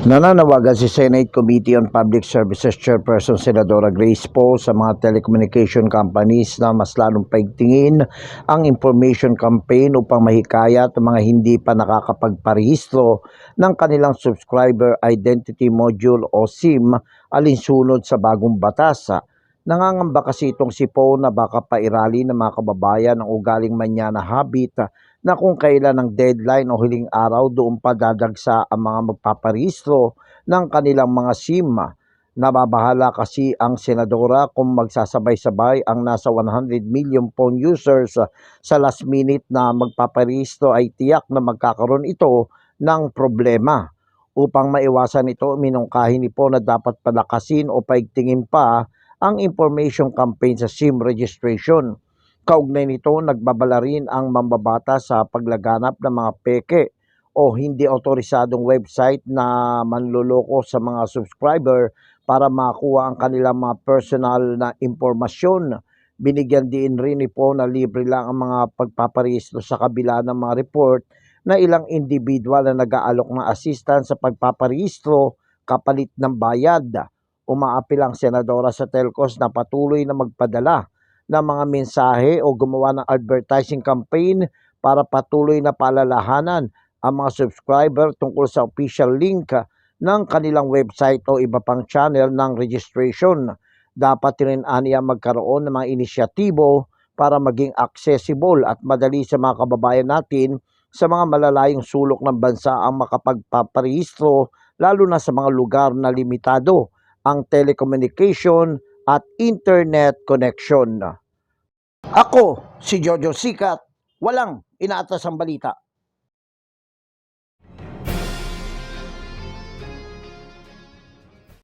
Nananawagan si Senate Committee on Public Services Chairperson Senadora Grace Poe sa mga telecommunication companies na mas lalong paigtingin ang information campaign upang mahikayat ang mga hindi pa nakakapagparehistro ng kanilang subscriber identity module o SIM alinsunod sa bagong batas. Nangangamba kasi itong si Poe na baka pairali ng mga kababayan ang ugaling manya na habit na kung kailan ang deadline o huling araw doon pa dadagsa ang mga magpaparehistro ng kanilang mga SIM. Nababahala kasi ang senadora kung magsasabay-sabay ang nasa 100 million phone users sa last minute na magpaparehistro ay tiyak na magkakaroon ito ng problema. Upang maiwasan ito, minungkahin ni po na dapat palakasin o paigtingin pa ang information campaign sa SIM registration. Kaugnay nito, nagbabala rin ang mambabata sa paglaganap ng mga peke o hindi otorisadong website na manluloko sa mga subscriber para makuha ang kanilang mga personal na impormasyon. Binigyan din rin ni po na libre lang ang mga pagpaparehistro sa kabila ng mga report na ilang individual na nag-aalok ng assistance sa pagpaparehistro kapalit ng bayad. Umaapil ang senadora sa telcos na patuloy na magpadala ng mga mensahe o gumawa ng advertising campaign para patuloy na paalalahanan ang mga subscriber tungkol sa official link ng kanilang website o iba pang channel ng registration. Dapat rin aniya magkaroon ng mga inisyatibo para maging accessible at madali sa mga kababayan natin sa mga malalayong sulok ng bansa ang makapagpaparehistro lalo na sa mga lugar na limitado ang telecommunication at internet connection. Ako, si Jojo Sikat, walang inaatas ang balita.